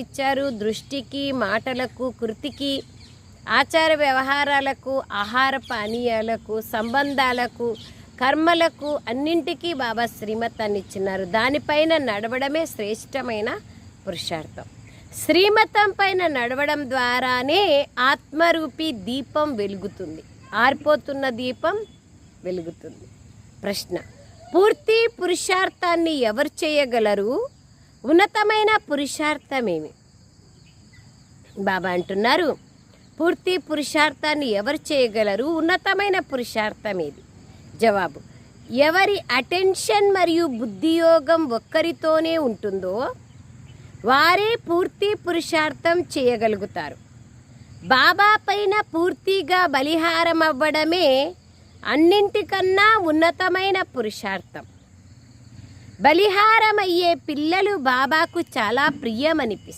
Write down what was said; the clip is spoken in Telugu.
ఇచ్చారు దృష్టికి మాటలకు కృతికి ఆచార వ్యవహారాలకు ఆహార పానీయాలకు సంబంధాలకు కర్మలకు అన్నింటికీ బాబా శ్రీమతాన్ని ఇచ్చినారు. దానిపైన నడవడమే శ్రేష్టమైన పురుషార్థం. శ్రీమతం పైన నడవడం ద్వారానే ఆత్మరూపి దీపం వెలుగుతుంది. ఆరిపోతున్న దీపం వెలుగుతుంది. ప్రశ్న. పూర్తి పురుషార్థాన్ని ఎవరు చేయగలరు? ఉన్నతమైన పురుషార్థమేమి? బాబా అంటున్నారు పూర్తి పురుషార్థాన్ని ఎవరు చేయగలరు? ఉన్నతమైన పురుషార్థం ఏది జవాబు ఎవరి అటెన్షన్ మరియు బుద్ధియోగం ఒక్కరితోనే ఉంటుందో వారే పూర్తి పురుషార్థం చేయగలుగుతారు. బాబా పైన పూర్తిగా బలిహారం అవ్వడమే అన్నింటికన్నా ఉన్నతమైన పురుషార్థం. బలిహారం అయ్యే పిల్లలు బాబాకు చాలా ప్రియమనిపిస్తుంది.